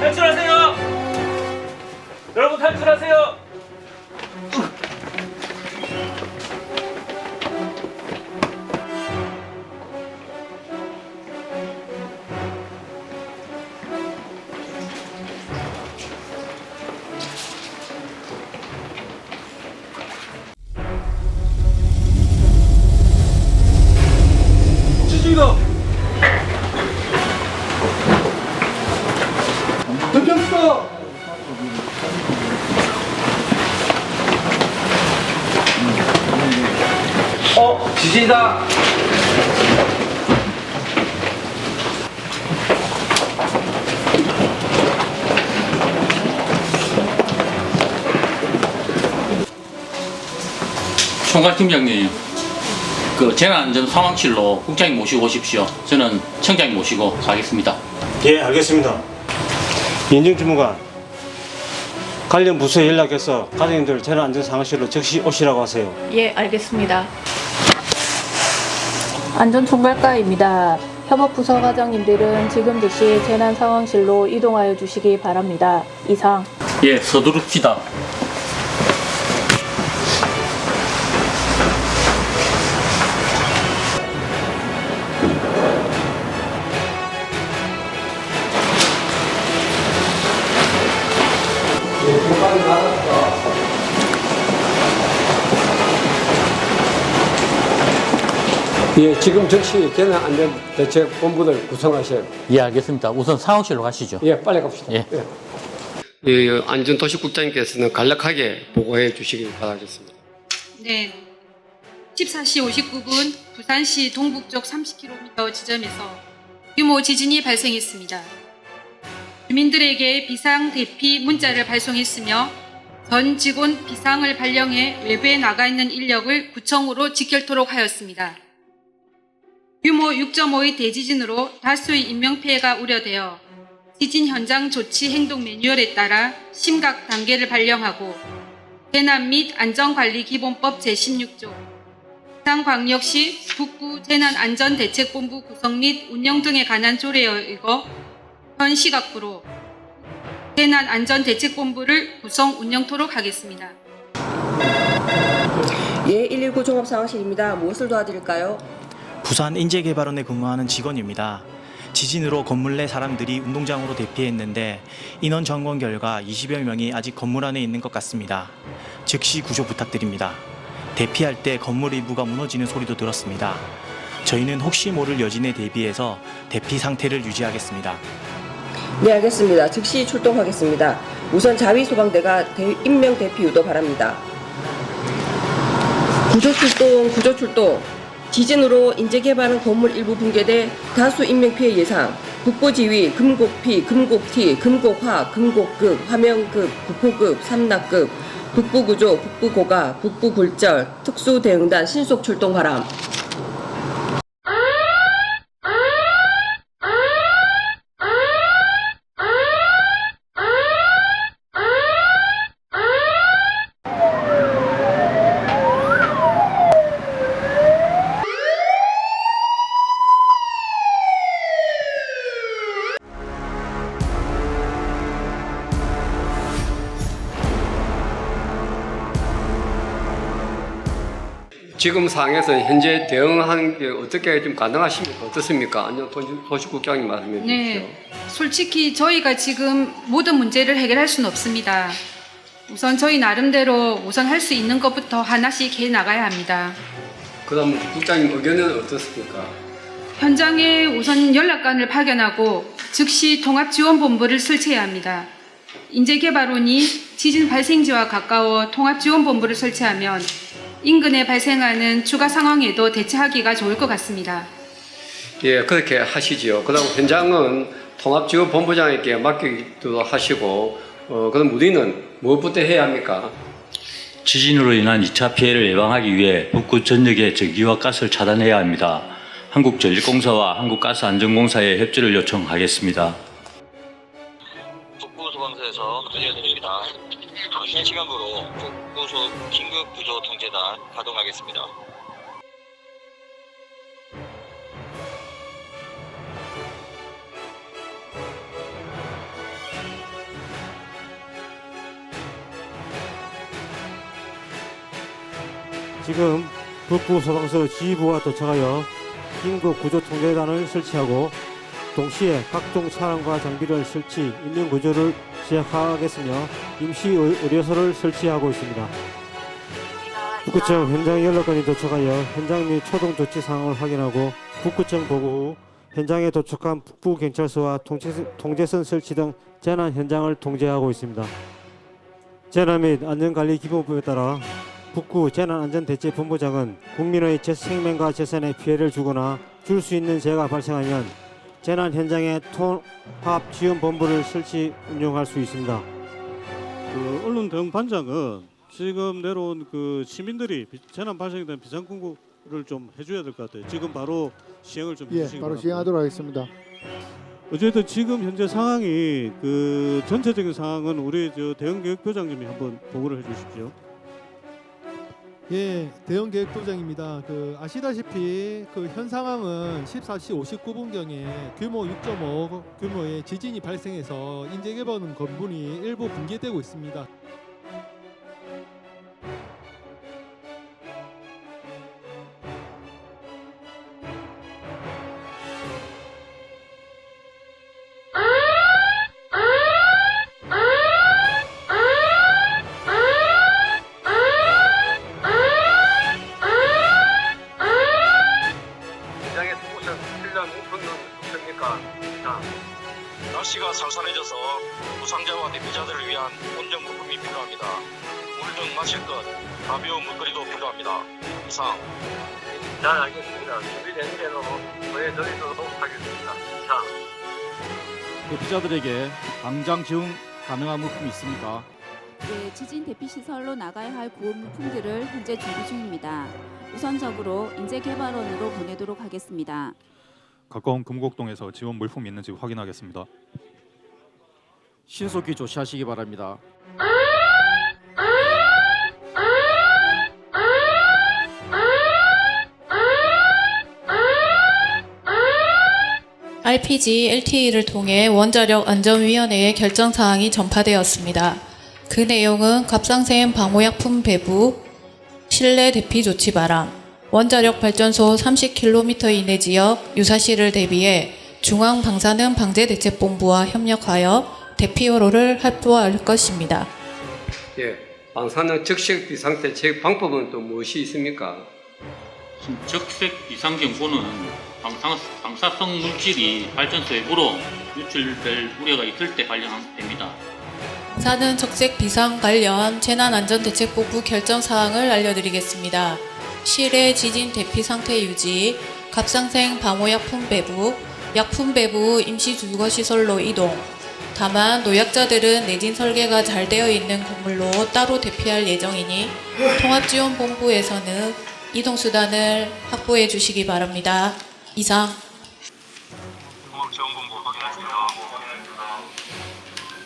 탈출하세요! 여러분 탈출하세요! 대표입니다. 어, 지진이다! 총괄팀장님, 그 재난안전 상황실로 국장님 모시고 오십시오. 저는 청장님 모시고 가겠습니다. 예, 알겠습니다. 인증주무관 관련 부서에 연락해서 가정님들 재난 안전 상황실로 즉시 오시라고 하세요. 예, 알겠습니다. 안전총괄과입니다. 협업부서 과장님들은 지금 즉시 재난 상황실로 이동하여 주시기 바랍니다. 이상. 예, 서두릅시다. 예, 지금 즉시 재난안전대책본부를 구성하셔야 예, 알겠습니다. 우선 상황실로 가시죠. 예, 빨리 갑시다. 예. 예, 안전도시국장님께서는 간략하게 보고해 주시기 바라겠습니다. 네. 14시 59분 부산시 동북쪽 30km 지점에서 규모 지진이 발생했습니다. 주민들에게 비상 대피 문자를 발송했으며 전 직원 비상을 발령해 외부에 나가 있는 인력을 구청으로 직결토록 하였습니다. 규모 6.5의 대지진으로 다수의 인명피해가 우려되어 지진 현장 조치 행동 매뉴얼에 따라 심각 단계를 발령하고 재난 및 안전관리기본법 제16조 부산광역시 북부 재난안전대책본부 구성 및 운영 등에 관한 조례에 의거 현 시각부로 재난안전대책본부를 구성 운영토록 하겠습니다. 예, 119 종합상황실입니다. 무엇을 도와드릴까요? 부산 인재개발원에 근무하는 직원입니다. 지진으로 건물 내 사람들이 운동장으로 대피했는데 인원 점검 결과 20여 명이 아직 건물 안에 있는 것 같습니다. 즉시 구조 부탁드립니다. 대피할 때 건물 일부가 무너지는 소리도 들었습니다. 저희는 혹시 모를 여진에 대비해서 대피 상태를 유지하겠습니다. 네, 알겠습니다. 즉시 출동하겠습니다. 우선 자위 소방대가 대- 인명 대피 유도 바랍니다. 구조 출동, 구조 출동. 지진으로 인재개발은 건물 일부 붕괴돼 다수 인명피해 예상. 북부지휘, 금곡피, 금곡티, 금곡화, 금곡급, 화명급, 부포급, 삼락급, 북부구조, 북부고가, 북부굴절, 특수대응단 신속 출동 바람. 지금 상황에서 현재 대응하는 게 어떻게 좀 가능하십니까? 어떻습니까? 도시- 도시국장님 말씀해 주십시오. 네. 솔직히 저희가 지금 모든 문제를 해결할 수는 없습니다. 우선 저희 나름대로 우선 할 수 있는 것부터 하나씩 해 나가야 합니다. 그다음 국장님 의견은 어떻습니까? 현장에 우선 연락관을 파견하고 즉시 통합지원본부를 설치해야 합니다. 인재개발원이 지진 발생지와 가까워 통합지원본부를 설치하면 인근에 발생하는 추가 상황에도 대처하기가 좋을 것 같습니다. 예, 그렇게 하시지요. 그다음 현장은 통합지원본부장에게 맡기기도 하시고, 어, 그럼 우리는 무엇부터 해야 합니까? 지진으로 인한 2차 피해를 예방하기 위해 북구 전역의 전기와 가스를 차단해야 합니다. 한국전력공사와 한국가스안전공사의 협조를 요청하겠습니다. 북부 소방서에서 문의드립니다. 실시간으로 북부 소 긴급 구조 전환 가동하겠습니다. 지금 북부 소방서 지휘부가 도착하여 긴급 구조 통제단을 설치하고 동시에 각종 차량과 장비를 설치, 인명 구조를 시작하겠으며 임시 의료소를 설치하고 있습니다. 북구청 현장 연락관이 도착하여 현장 및 초동 조치 상황을 확인하고 북구청 보고 후 현장에 도착한 북부 경찰서와 통제선, 설치 등 재난 현장을 통제하고 있습니다. 재난 및 안전관리 기본법에 따라 북구 재난안전대책본부장은 국민의 재- 생명과 재산에 피해를 주거나 줄 수 있는 재해가 발생하면 재난 현장에 통합 지원 본부를 설치 운영할 수 있습니다. 그 언론 대응 반장은 지금 내려온 그 시민들이 비- 재난 발생에 대한 비상 공고를 좀 해줘야 될 것 같아요. 지금 바로 시행을 좀 예, 해주시기 바로 바랍니다. 시행하도록 하겠습니다. 어쨌든 지금 현재 상황이 그 전체적인 상황은 우리 저 대응계획부장님이 한번 보고를 해주십시오. 예, 대형 계획 도장입니다. 그 아시다시피 그 현 상황은 14시 59분경에 규모 6.5 규모의 지진이 발생해서 인재 개발은 건물이 일부 붕괴되고 있습니다. 대피자들에게 당장 지원 가능한 물품이 있습니까? 예, 지진 대피 시설로 나가야 할 구호 물품들을 현재 준비 중입니다. 우선적으로 인재개발원으로 보내도록 하겠습니다. 가까운 금곡동에서 지원 물품이 있는지 확인하겠습니다. 신속히 조치하시기 바랍니다. RPG LTE를 통해 원자력 안전위원회의 결정 사항이 전파되었습니다. 그 내용은 갑상샘 방호약품 배부, 실내 대피 조치 바람, 원자력 발전소 30km 이내 지역 유사시를 대비해 중앙 방사능 방재대책 본부와 협력하여 대피호로를 확보할 것입니다. 예, 방사능 적색 비상 대책 방법은 또 무엇이 있습니까? 지금 적색 비상 경보는 방사, 방사 성 물질이 발전소 외부로 유출될 우려가 있을 때 발령됩니다. 사는 적색 비상 관련 재난안전대책본부 결정 사항을 알려드리겠습니다. 실외 지진 대피 상태 유지, 갑상생 방호약품 배부, 약품 배부 임시 주거 시설로 이동. 다만 노약자들은 내진 설계가 잘 되어 있는 건물로 따로 대피할 예정이니 통합지원본부에서는 이동 수단을 확보해 주시기 바랍니다. 이상.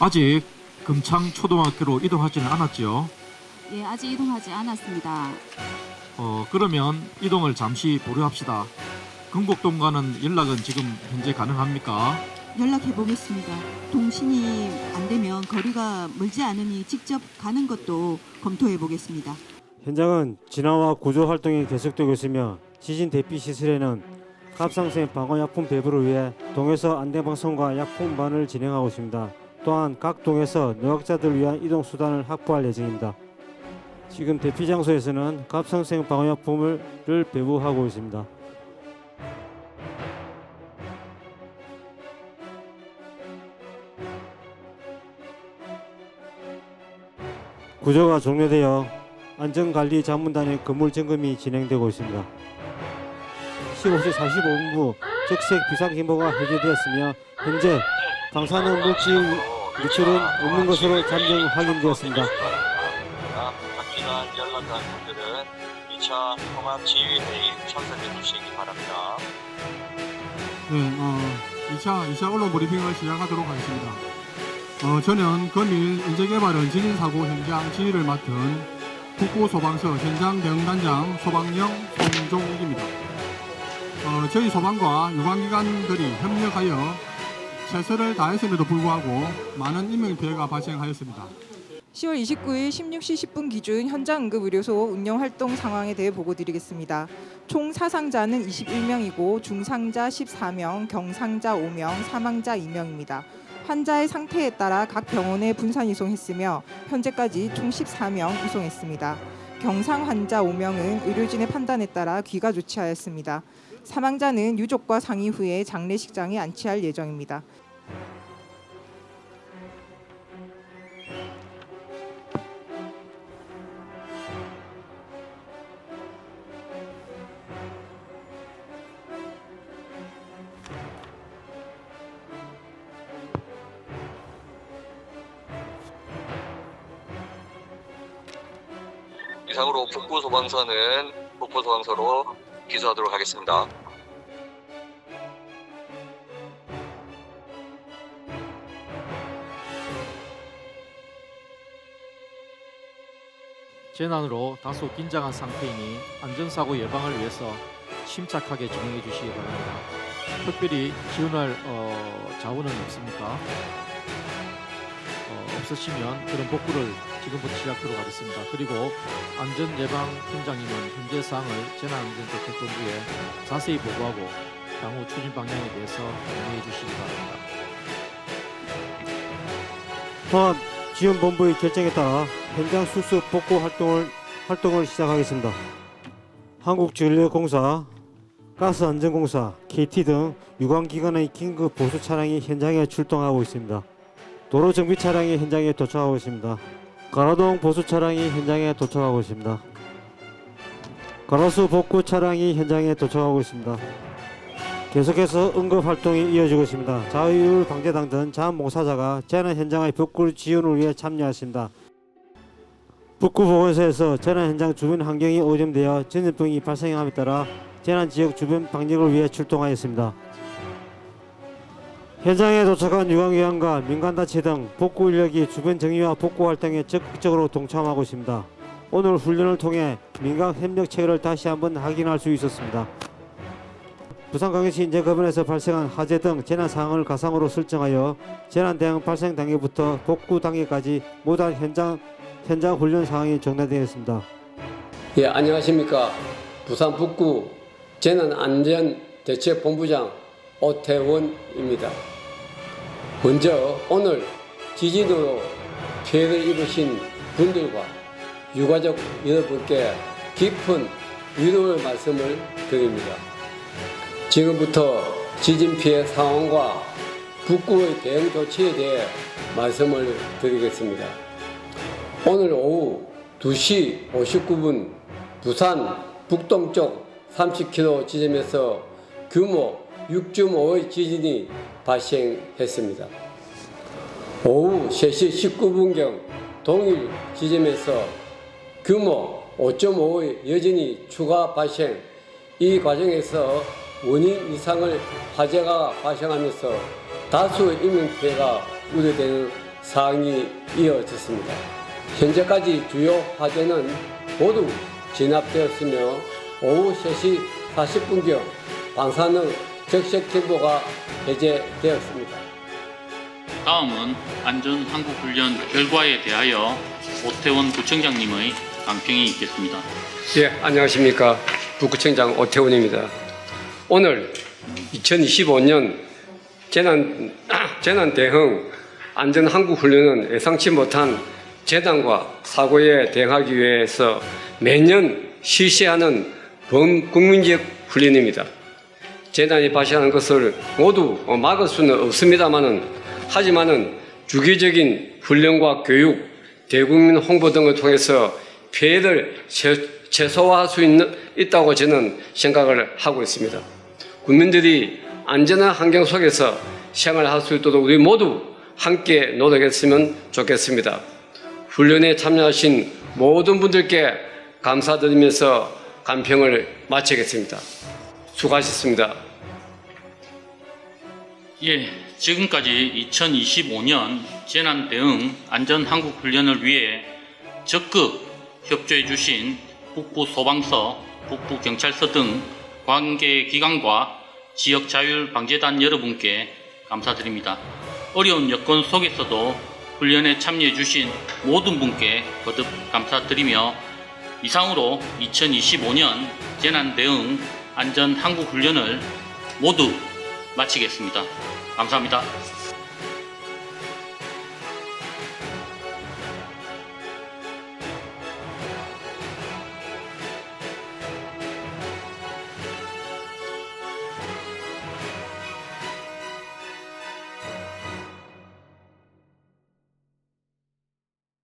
아직 금창 초등학교로 이동하지는 않았지요. 예, 아직 이동하지 않았습니다. 어, 그러면 이동을 잠시 보류합시다. 금곡동과는 연락은 지금 현재 가능합니까? 연락해 보겠습니다. 통신이 안 되면 거리가 멀지 않으니 직접 가는 것도 검토해 보겠습니다. 현장은 진화와 구조 활동이 계속되고 있으며 지진 대피 시설에는 갑상샘 방어약품 배부를 위해 동에서 안대방송과 약품반을 진행하고 있습니다. 또한 각 동에서 노약자들을 위한 이동 수단을 확보할 예정입니다. 지금 대피 장소에서는 갑상샘 방어약품을 배부하고 있습니다. 구조가 종료되어 안전관리 자문단의 건물 점검이 진행되고 있습니다. 15시 45분부 적색 비상警報가 해제되었으며 현재 방사능 물질 유출은 없는 것으로 잠정 확인되었습니다. 박진환 연락한 분들은 2차 통합지휘회의 참석해 주시기 바랍니다. 네, 어, 2차 2차 언론 브리핑을 시작하도록 하겠습니다. 어, 저는 금일 인재개발원 지진사고 현장 지휘를 맡은 북부소방서 현장 대응단장 소방령 송종욱입니다. 어, 저희 소방과 유관기관들이 협력하여 최선을 다했음에도 불구하고 많은 인명피해가 발생하였습니다. 10월 29일 16시 10분 기준 현장 응급 의료소 운영 활동 상황에 대해 보고 드리겠습니다. 총 사상자는 21명이고 중상자 14명, 경상자 5명, 사망자 2명입니다. 환자의 상태에 따라 각 병원에 분산 이송했으며 현재까지 총 14명 이송했습니다. 경상 환자 5명은 의료진의 판단에 따라 귀가 조치하였습니다. 사망자는 유족과 상의 후에 장례식장에 안치할 예정입니다. 이상으로 북부 소방서는 북부 소방서로 기소하도록 하겠습니다. 재난으로 다소 긴장한 상태이니 안전사고 예방을 위해서 침착하게 진행해 주시기 바랍니다. 특별히 지원할 어, 자원은 없습니까? 어, 없으시면 그런 복구를 지금부터 시작하도록 하겠습니다. 그리고 안전예방팀장님은 현재 사항을 재난안전대책본부에 자세히 보고하고 향후 추진 방향에 대해서 안내해 주시기 바랍니다. 통합 지원본부의 결정에 따라 현장 수습 복구 활동을 활동을 시작하겠습니다. 한국전력공사, 가스안전공사, KT 등 유관기관의 긴급 보수 차량이 현장에 출동하고 있습니다. 도로 정비 차량이 현장에 도착하고 있습니다. 가로등 보수 차량이 현장에 도착하고 있습니다. 가로수 복구 차량이 현장에 도착하고 있습니다. 계속해서 응급 활동이 이어지고 있습니다. 자율 방재당 등 자원봉사자가 재난 현장의 복구 지원을 위해 참여하십니다. 북구보건소에서 재난 현장 주변 환경이 오염되어 전염병이 발생함에 따라 재난 지역 주변 방역을 위해 출동하였습니다. 현장에 도착한 유관기관과 민간단체 등 복구 인력이 주변 정의와 복구 활동에 적극적으로 동참하고 있습니다. 오늘 훈련을 통해 민간 협력 체계를 다시 한번 확인할 수 있었습니다. 부산광역시 인재법원에서 발생한 화재 등 재난 상황을 가상으로 설정하여 재난 대응 발생 단계부터 복구 단계까지 모든 현장 현장 훈련 상황이 정리되었습니다. 예, 안녕하십니까. 부산 북구 재난 안전 대책 본부장 오태원입니다. 먼저 오늘 지진으로 피해를 입으신 분들과 유가족 여러분께 깊은 위로의 말씀을 드립니다. 지금부터 지진 피해 상황과 북구의 대응 조치에 대해 말씀을 드리겠습니다. 오늘 오후 2시 59분 부산 북동쪽 30km 지점에서 규모 6.5의 지진이 발생했습니다. 오후 3시 19분경 동일 지점에서 규모 5.5의 여진이 추가 발생, 이 과정에서 원인 이상을 화재가 발생하면서 다수 인명피해가 우려되는 사항이 이어졌습니다. 현재까지 주요 화재는 모두 진압되었으며 오후 3시 40분경 방사능 적색 경보가 해제되었습니다. 다음은 안전 한국 훈련 결과에 대하여 오태원 구청장님의 강평이 있겠습니다. 예, 안녕하십니까. 북구청장 오태훈입니다. 오늘 2025년 재난, 재난 대응 안전 한국 훈련은 예상치 못한 재난과 사고에 대응하기 위해서 매년 실시하는 범국민적 훈련입니다. 재난이 발생하는 것을 모두 막을 수는 없습니다만은 하지만은 주기적인 훈련과 교육, 대국민 홍보 등을 통해서 피해를 최, 최소화할 수 있는, 있다고 저는 생각을 하고 있습니다. 국민들이 안전한 환경 속에서 생활할 수 있도록 우리 모두 함께 노력했으면 좋겠습니다. 훈련에 참여하신 모든 분들께 감사드리면서 간평을 마치겠습니다. 수고하셨습니다. 예, 지금까지 2025년 재난 대응 안전 한국 훈련을 위해 적극 협조해 주신 북부 소방서, 북부 경찰서 등 관계 기관과 지역 자율 방재단 여러분께 감사드립니다. 어려운 여건 속에서도 훈련에 참여해 주신 모든 분께 거듭 감사드리며 이상으로 2025년 재난 대응 안전 한국 훈련을 모두 마치겠습니다. 감사합니다.